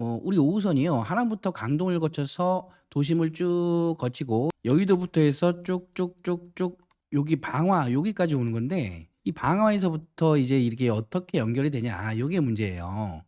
어 우리 5 호선이요. 하남부터 강동을 거쳐서 도심을 쭉 거치고 여의도부터 해서 쭉쭉쭉쭉 여기 방화 여기까지 오는 건데 이 방화에서부터 이제 이게 어떻게 연결이 되냐 요게 문제예요.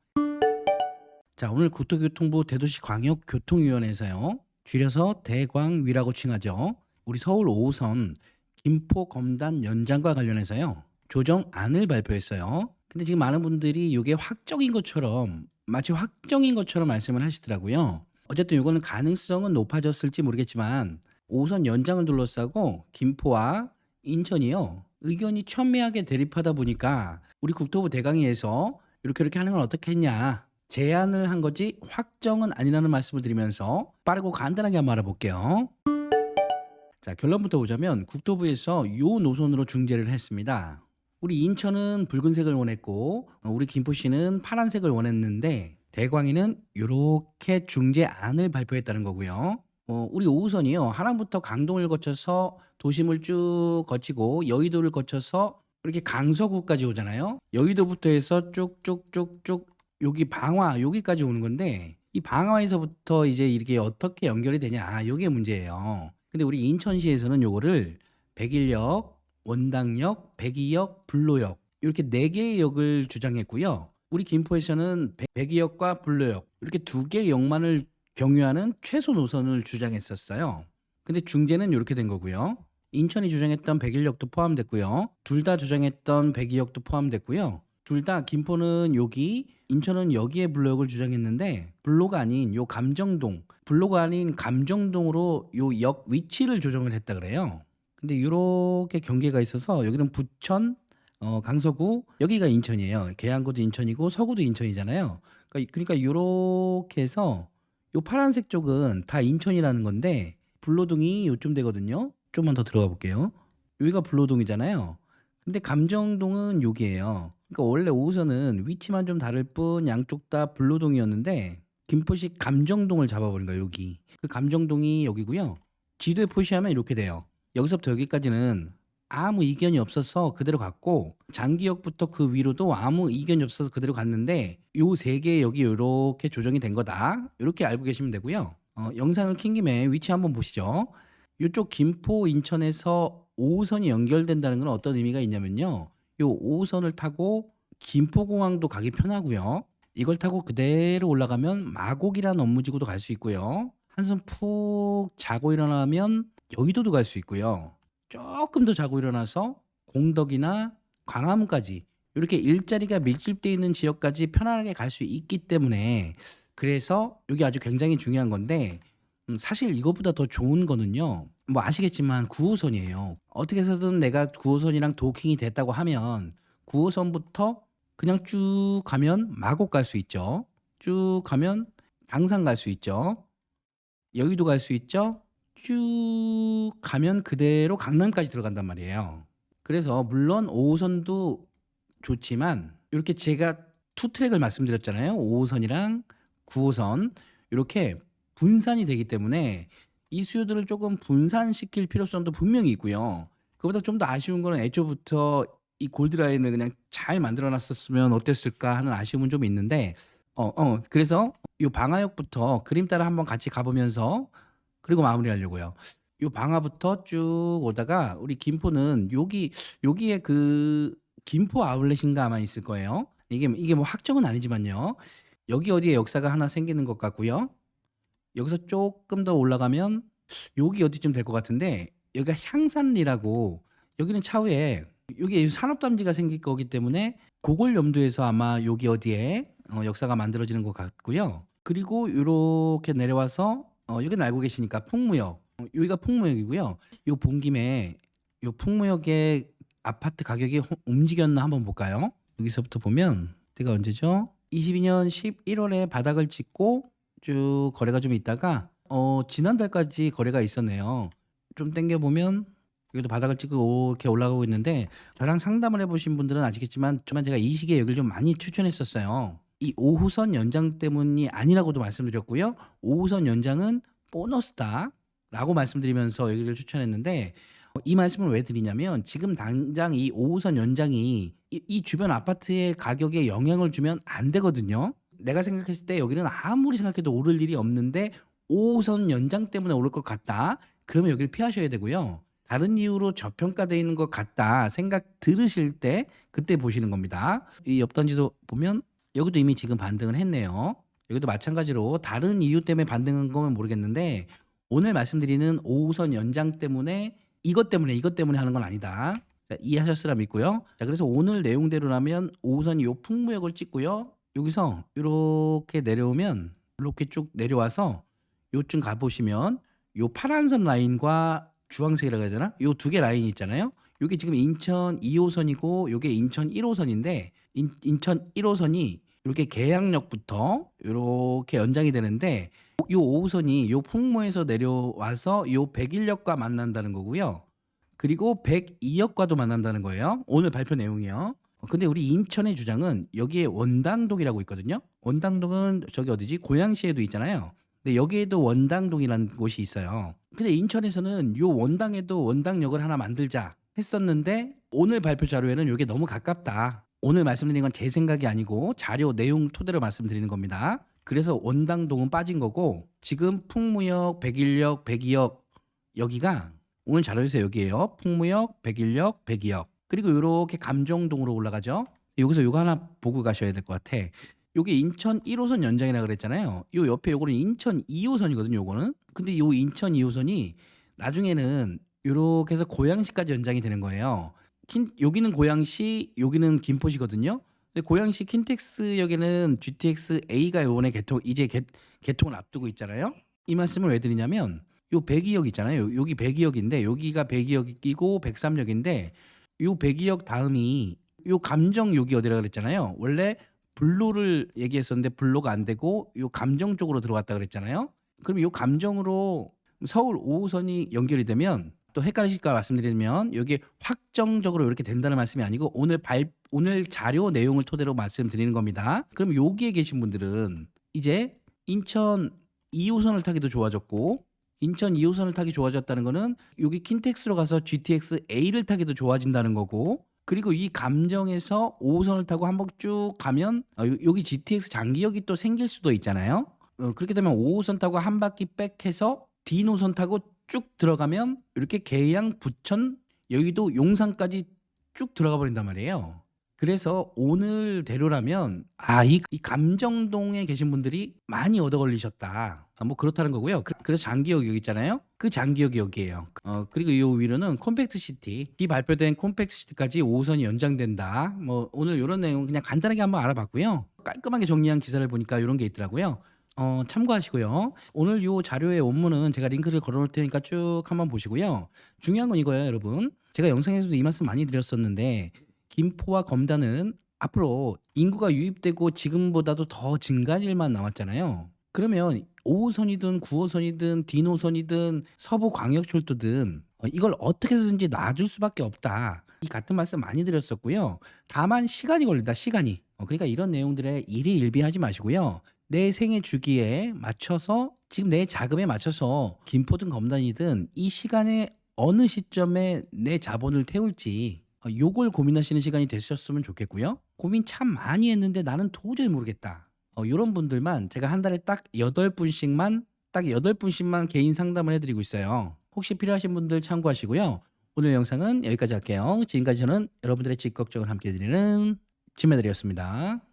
자 오늘 국토교통부 대도시광역교통위원회에서요. 줄여서 대광위라고 칭하죠. 우리 서울 5호선 김포 검단 연장과 관련해서요. 조정안을 발표했어요. 근데 지금 많은 분들이 이게 확정인 것처럼 마치 확정인 것처럼 말씀을 하시더라고요. 어쨌든 이거는 가능성은 높아졌을지 모르겠지만 5호선 연장을 둘러싸고 김포와 인천이요. 의견이 첨예하게 대립하다 보니까 우리 국토부 대강위에서 이렇게 이렇게 하는 건 어떻게 했냐 제안을 한 거지 확정은 아니라는 말씀을 드리면서 빠르고 간단하게 한번 알아볼게요. 자 결론부터 보자면 국토부에서 요 노선으로 중재를 했습니다. 우리 인천은 붉은색을 원했고 어, 우리 김포시는 파란색을 원했는데 대광이는 이렇게 중재안을 발표했다는 거고요. 어, 우리 5호선이요. 하남부터 강동을 거쳐서 도심을 쭉 거치고 여의도를 거쳐서 이렇게 강서구까지 오잖아요. 여의도부터 해서 쭉쭉쭉쭉 여기 방화 여기까지 오는 건데 이 방화에서부터 이제 이렇게 어떻게 연결이 되냐 요게 문제예요. 근데 우리 인천시에서는 요거를 백일역, 원당역, 백이역, 불로역 이렇게 네 개의 역을 주장했고요. 우리 김포에서는 백- 백이역과 불로역 이렇게 두 개의 역만을 경유하는 최소 노선을 주장했었어요. 근데 중재는 이렇게 된 거고요. 인천이 주장했던 백일역도 포함됐고요. 둘 다 주장했던 백이역도 포함됐고요. 둘 다 김포는 여기, 인천은 여기에 블록을 주장했는데 블로가 아닌 요 감정동, 블로가 아닌 감정동으로 요 역 위치를 조정을 했다 그래요. 근데 이렇게 경계가 있어서 여기는 부천, 어, 강서구, 여기가 인천이에요. 계양구도 인천이고 서구도 인천이잖아요. 그러니까, 그러니까 이렇게 해서 요 파란색 쪽은 다 인천이라는 건데 불로동이 요쯤 되거든요. 좀만 더 들어가 볼게요. 여기가 불로동이잖아요. 근데 감정동은 여기예요. 그러니까 원래 5호선은 위치만 좀 다를 뿐 양쪽 다 불로동이었는데 김포시 감정동을 잡아버린 거예요. 여기. 그 감정동이 여기고요. 지도에 표시하면 이렇게 돼요. 여기서부터 여기까지는 아무 이견이 없어서 그대로 갔고 장기역부터 그 위로도 아무 이견이 없어서 그대로 갔는데 요 세 개 여기 이렇게 조정이 된 거다. 이렇게 알고 계시면 되고요. 어, 영상을 킨 김에 위치 한번 보시죠. 이쪽 김포 인천에서 5호선이 연결된다는 건 어떤 의미가 있냐면요. 요 5호선을 타고 김포공항도 가기 편하고요. 이걸 타고 그대로 올라가면 마곡이라는 업무지구도 갈 수 있고요. 한숨 푹 자고 일어나면 여의도도 갈 수 있고요. 조금 더 자고 일어나서 공덕이나 광화문까지 이렇게 일자리가 밀집되어 있는 지역까지 편안하게 갈 수 있기 때문에 그래서 이게 아주 굉장히 중요한 건데 음, 사실 이것보다 더 좋은 거는요. 뭐 아시겠지만 9호선이에요. 어떻게 해서든 내가 9호선이랑 도킹이 됐다고 하면 9호선부터 그냥 쭉 가면 마곡 갈 수 있죠. 쭉 가면 당산 갈 수 있죠. 여의도 갈 수 있죠. 쭉 가면 그대로 강남까지 들어간단 말이에요. 그래서 물론 5호선도 좋지만 이렇게 제가 투 트랙을 말씀드렸잖아요. 5호선이랑 9호선 이렇게 분산이 되기 때문에 이 수요들을 조금 분산시킬 필요성도 분명히 있고요. 그보다 좀 더 아쉬운 거는 애초부터 이 골드라인을 그냥 잘 만들어 놨었으면 어땠을까 하는 아쉬움은 좀 있는데 어, 어, 그래서 이 방화역부터 그림 따라 한번 같이 가보면서 그리고 마무리하려고요. 이 방화부터 쭉 오다가 우리 김포는 여기 여기에 그 김포 아울렛인가 아마 있을 거예요. 이게 이게 뭐 확정은 아니지만요. 여기 어디에 역사가 하나 생기는 것 같고요. 여기서 조금 더 올라가면 여기 어디쯤 될 것 같은데 여기가 향산리라고 여기는 차후에 여기 산업단지가 생길 거기 때문에 그걸 염두해서 아마 여기 어디에 어, 역사가 만들어지는 것 같고요. 그리고 이렇게 내려와서 어, 여기는 알고 계시니까 풍무역 어, 여기가 풍무역이고요. 요 본 김에 요 풍무역의 아파트 가격이 호- 움직였나 한번 볼까요? 여기서부터 보면 그때가 언제죠? 22년 11월에 바닥을 찍고 쭉 거래가 좀 있다가 어 지난달까지 거래가 있었네요. 좀 땡겨 보면 여기도 바닥을 찍고 이렇게 올라가고 있는데 저랑 상담을 해보신 분들은 아시겠지만 정말 제가 이 시기에 여기를 좀 많이 추천했었어요. 이 5호선 연장 때문이 아니라고도 말씀드렸고요. 5호선 연장은 보너스다라고 말씀드리면서 여기를 추천했는데 어, 이 말씀을 왜 드리냐면 지금 당장 이 5호선 연장이 이, 이 주변 아파트의 가격에 영향을 주면 안 되거든요. 내가 생각했을 때 여기는 아무리 생각해도 오를 일이 없는데 5호선 연장 때문에 오를 것 같다. 그러면 여기를 피하셔야 되고요. 다른 이유로 저평가되어 있는 것 같다 생각 들으실 때 그때 보시는 겁니다. 이 옆단지도 보면 여기도 이미 지금 반등을 했네요. 여기도 마찬가지로 다른 이유 때문에 반등한 거면 모르겠는데 오늘 말씀드리는 5호선 연장 때문에 이것 때문에 이것 때문에 하는 건 아니다. 자, 이해하셨으라 믿고요. 자, 그래서 오늘 내용대로라면 5호선 요 풍무역을 찍고요. 여기서 이렇게 내려오면 이렇게 쭉 내려와서 요쯤 가보시면 요 파란선 라인과 주황색이라고 해야 되나? 요 두 개 라인이 있잖아요. 요게 지금 인천 2호선이고 요게 인천 1호선인데 인, 인천 1호선이 이렇게 계양역부터 이렇게 연장이 되는데 요 5호선이 요 풍무에서 내려와서 요 백일역과 만난다는 거고요. 그리고 102역과도 만난다는 거예요. 오늘 발표 내용이요. 어, 근데 우리 인천의 주장은 여기에 원당동이라고 있거든요. 원당동은 저기 어디지? 고양시에도 있잖아요. 근데 여기에도 원당동이라는 곳이 있어요. 근데 인천에서는 요 원당에도 원당역을 하나 만들자 했었는데 오늘 발표 자료에는 이게 너무 가깝다. 오늘 말씀드린 건 제 생각이 아니고 자료 내용 토대로 말씀드리는 겁니다. 그래서 원당동은 빠진 거고 지금 풍무역, 백일역, 백이역 여기가 오늘 자료에서 여기에요. 풍무역, 백일역, 백이역. 그리고 이렇게 감정동으로 올라가죠. 여기서 요거 하나 보고 가셔야 될 것 같아. 요게 인천 1호선 연장이라 그랬잖아요. 요 옆에 요거는 인천 2호선이거든요. 요거는. 근데 요 인천 2호선이 나중에는 요렇게 해서 고양시까지 연장이 되는 거예요. 킨, 여기는 고양시, 여기는 김포시거든요. 근데 고양시 킨텍스역에는 GTX A가 요번에 개통 이제 개, 개통을 앞두고 있잖아요. 이 말씀을 왜 드리냐면 요 백이역 있잖아요. 여기 백이역인데 여기가 백이역이고 103역인데 요 백이역 다음이 요 감정역이 어디라 그랬잖아요. 원래 불로를 얘기했었는데 불로가 안 되고 요 감정 쪽으로 들어갔다 그랬잖아요. 그럼 요 감정으로 서울 5호선이 연결이 되면 또 헷갈리실까 말씀드리면 여기 확정적으로 이렇게 된다는 말씀이 아니고 오늘 발 오늘 자료 내용을 토대로 말씀드리는 겁니다. 그럼 여기에 계신 분들은 이제 인천 2호선을 타기도 좋아졌고 인천 2호선을 타기 좋아졌다는 거는 여기 킨텍스로 가서 GTX A를 타기도 좋아진다는 거고 그리고 이 감정에서 5호선을 타고 한번 쭉 가면 어, 요- 여기 GTX 장기역이 또 생길 수도 있잖아요. 어, 그렇게 되면 5호선 타고 한 바퀴 백해서 D 노선 타고 쭉 들어가면 이렇게 계양, 부천, 여의도, 용산까지 쭉 들어가 버린단 말이에요. 그래서 오늘 대로라면 아, 이, 이 감정동에 계신 분들이 많이 얻어 걸리셨다. 아, 뭐 그렇다는 거고요. 그- 그래서 장기역 여기 있잖아요. 그 장기역이 여기예요. 어, 그리고 이 위로는 콤팩트 시티. 이 발표된 콤팩트 시티까지 5호선이 연장된다. 뭐 오늘 이런 내용 그냥 간단하게 한번 알아봤고요. 깔끔하게 정리한 기사를 보니까 이런 게 있더라고요. 어, 참고하시고요. 오늘 요 자료의 원문은 제가 링크를 걸어 놓을 테니까 쭉 한번 보시고요. 중요한 건 이거예요, 여러분. 제가 영상에서도 이 말씀 많이 드렸었는데 김포와 검단은 앞으로 인구가 유입되고 지금보다도 더 증가할 일만 남았잖아요. 그러면 5호선이든 9호선이든 디노선이든 서부광역철도든 어, 이걸 어떻게 해서든지 놔줄 수밖에 없다. 이 같은 말씀 많이 드렸었고요. 다만 시간이 걸린다. 시간이. 어, 그러니까 이런 내용들에 일희일비하지 마시고요. 내 생애 주기에 맞춰서 지금 내 자금에 맞춰서 김포든 검단이든 이 시간에 어느 시점에 내 자본을 태울지 어, 요걸 고민하시는 시간이 되셨으면 좋겠고요. 고민 참 많이 했는데 나는 도저히 모르겠다. 어, 이런 분들만 제가 한 달에 딱 8분씩만 딱 8분씩만 개인 상담을 해드리고 있어요. 혹시 필요하신 분들 참고하시고요. 오늘 영상은 여기까지 할게요. 지금까지 저는 여러분들의 집 걱정을 함께 해드리는 진매들이었습니다.